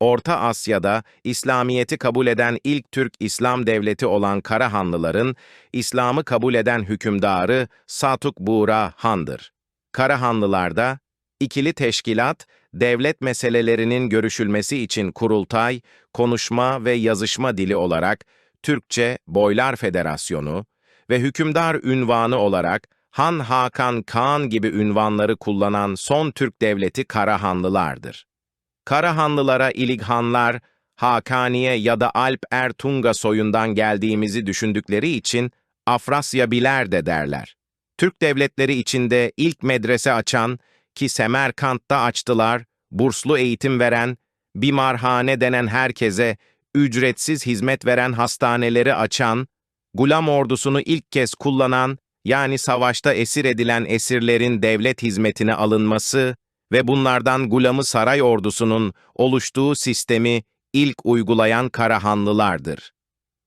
Orta Asya'da İslamiyet'i kabul eden ilk Türk İslam devleti olan Karahanlıların, İslam'ı kabul eden hükümdarı Satuk Buğra Han'dır. Karahanlılarda, ikili teşkilat, devlet meselelerinin görüşülmesi için kurultay, konuşma ve yazışma dili olarak Türkçe Boylar Federasyonu ve hükümdar ünvanı olarak Han Hakan Kaan gibi ünvanları kullanan son Türk devleti Karahanlılardır. Karahanlılara İlighanlar, Hakaniye ya da Alp Ertunga soyundan geldiğimizi düşündükleri için Afrasya Biler de derler. Türk devletleri içinde ilk medrese açan ki Semerkant'ta açtılar, burslu eğitim veren, bimarhane denen herkese ücretsiz hizmet veren hastaneleri açan, gulam ordusunu ilk kez kullanan, yani savaşta esir edilen esirlerin devlet hizmetine alınması ve bunlardan Gulamı Saray ordusunun oluştuğu sistemi ilk uygulayan Karahanlılardır.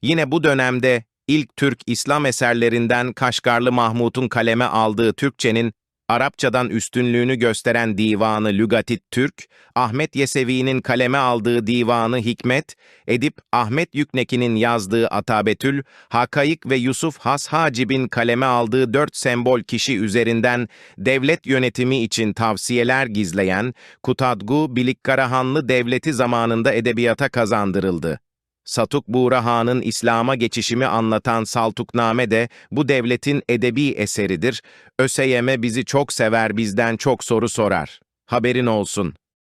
Yine bu dönemde ilk Türk İslam eserlerinden Kaşgarlı Mahmut'un kaleme aldığı Türkçenin Arapçadan üstünlüğünü gösteren divanı Lügatit Türk, Ahmet Yesevi'nin kaleme aldığı divanı Hikmet, Edip Ahmet Yükneki'nin yazdığı Atabetül, Hakayık ve Yusuf Has Hacib'in kaleme aldığı dört sembol kişi üzerinden devlet yönetimi için tavsiyeler gizleyen Kutadgu Bilikkarahanlı Devleti zamanında edebiyata kazandırıldı. Satuk Buğra Han'ın İslam'a geçişimi anlatan Saltukname de bu devletin edebi eseridir. ÖSYM bizi çok sever bizden çok soru sorar. Haberin olsun.